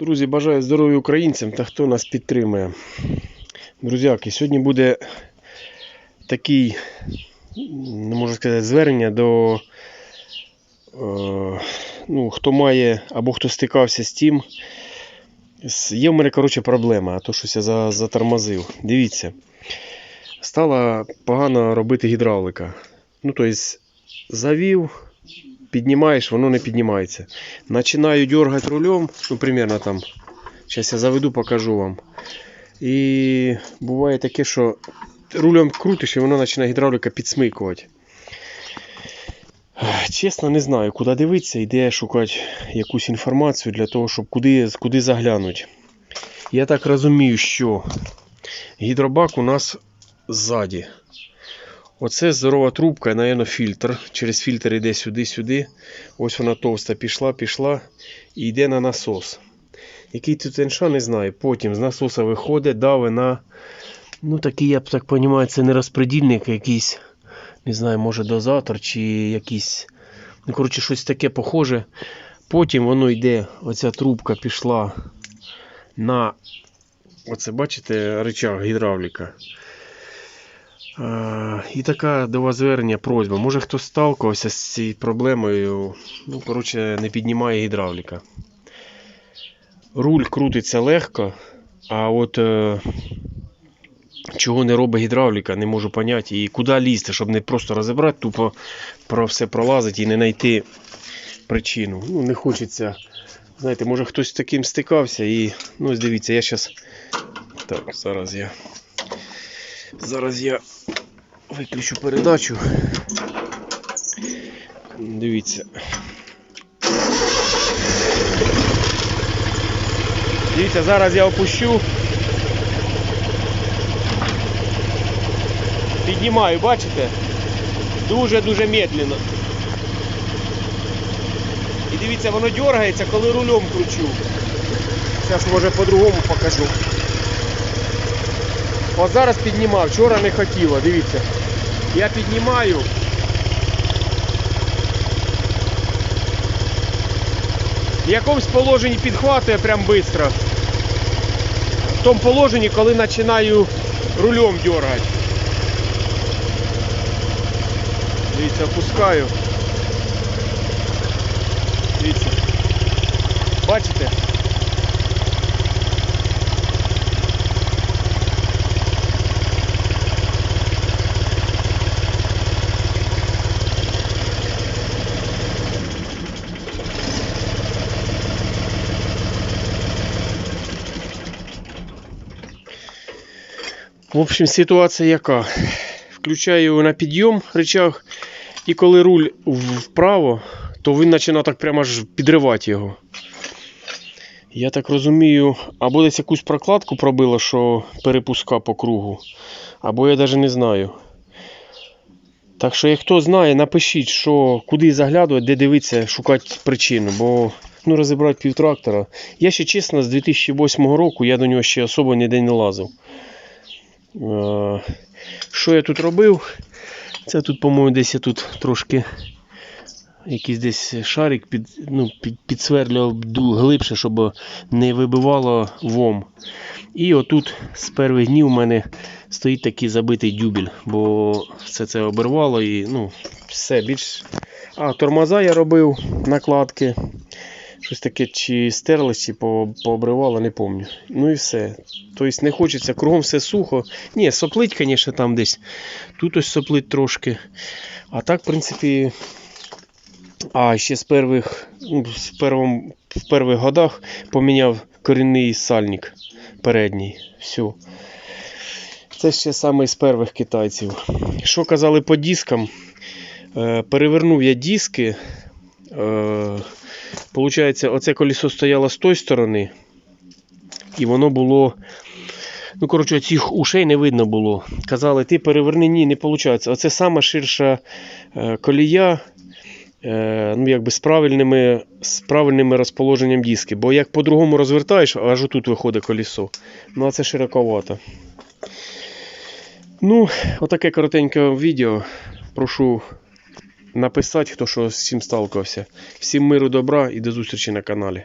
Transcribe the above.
Друзі, бажаю здоров'я українцям та хто нас підтримує. Друзяки, сьогодні буде такий, не можу сказати, звернення до е, ну, хто має або хто стикався з тим. Є в мене, коротше, проблема, а то щось я затормозив. Дивіться, стала погано робити гідравлика. Ну, тобто, завів, піднімаєш, воно не піднімається. Начинаю дергать рулем, ну примерно там. Сейчас я заведу, покажу вам. І буває таке, що рулем крутиш і воно починає гідравліка підсмикувати. Чесно, не знаю, куди дивитися і де шукати якусь інформацію для того, щоб куди, куди заглянути. Я так розумію, що гідробак у нас ззаді. Оце здорова трубка, напевно, фільтр. Через фільтр йде сюди-сюди. Ось вона товста пішла, пішла і йде на насос. Який тут інша, не знаю. Потім з насоса виходить, дави на. Ну, такий, я б так розумію, це не розпредільник якийсь. Не знаю, може дозатор чи якийсь. Ну, коротше, щось таке похоже. Потім воно йде, оця трубка пішла на. Оце, бачите, рычаг гідравліка. А, І така до вас звернення просьба. Може хтось сталкувався з цією проблемою. Ну, коротше, не піднімає гідравліка. Руль крутиться легко, а от е, чого не робить гідравліка, не можу поняти. І куди лізти, щоб не просто розібрати, тупо про все пролазити і не знайти причину. Ну, не хочеться. Знаєте, може хтось з таким стикався і. Ну, дивіться, я зараз. Так, зараз я. Зараз я виключу передачу. Дивіться. Дивіться, зараз я опущу. Піднімаю, бачите? Дуже-дуже медленно. І дивіться, воно дергається, коли рулем кручу. Зараз може по-другому покажу. От зараз піднімав, вчора не хотіло, дивіться. Я піднімаю. В якомусь положенні підхватує прям швидко. В тому положенні, коли починаю рулем дергати. Дивіться, опускаю. Дивіться. Бачите? В общем, ситуація яка? Включаю на підйом рычаг, і коли руль вправо, то він починає так прямо аж підривати його. Я так розумію, або десь якусь прокладку пробило, що перепуска по кругу, або я навіть не знаю. Так що, як хто знає, напишіть, що куди заглядувати, де дивитися, шукати причину, бо ну, розібрати півтрактора. Я ще чесно, з 2008 року я до нього ще особо ніде не лазив. Е, Що я тут робив? Це тут, по-моєму, десь я тут трошки якийсь десь шарик під, ну, під, підсверлював глибше, щоб не вибивало вом. І отут з перших днів у мене стоїть такий забитий дюбель, бо все це обірвало і ну, все більш. А, тормоза я робив, накладки. Щось таке чи стерлось, чи пообривало, не пам'ятаю. Ну і все. Тобто не хочеться, кругом все сухо. Ні, соплить, звісно, там десь. Тут ось соплить трошки. А так, в принципі. А ще з перших, ну, з первом, в перших годах поміняв корінний сальник передній. Все. Це ще саме з перших китайців. Що казали по дискам? Е, перевернув я диски. Е, Получається, оце колесо стояло з тої сторони, і воно було. Ну, коротше, цих ушей не видно було. Казали, ти переверни, ні, не виходить. Оце сама ширша е, колія, е, ну, якби з правильними, з правильним розположенням диски. Бо як по-другому розвертаєш, аж отут виходить колесо. Ну, а це широковато. Ну, отаке коротеньке відео. Прошу написати, хто що з цим сталкувався. Всім миру, добра і до зустрічі на каналі.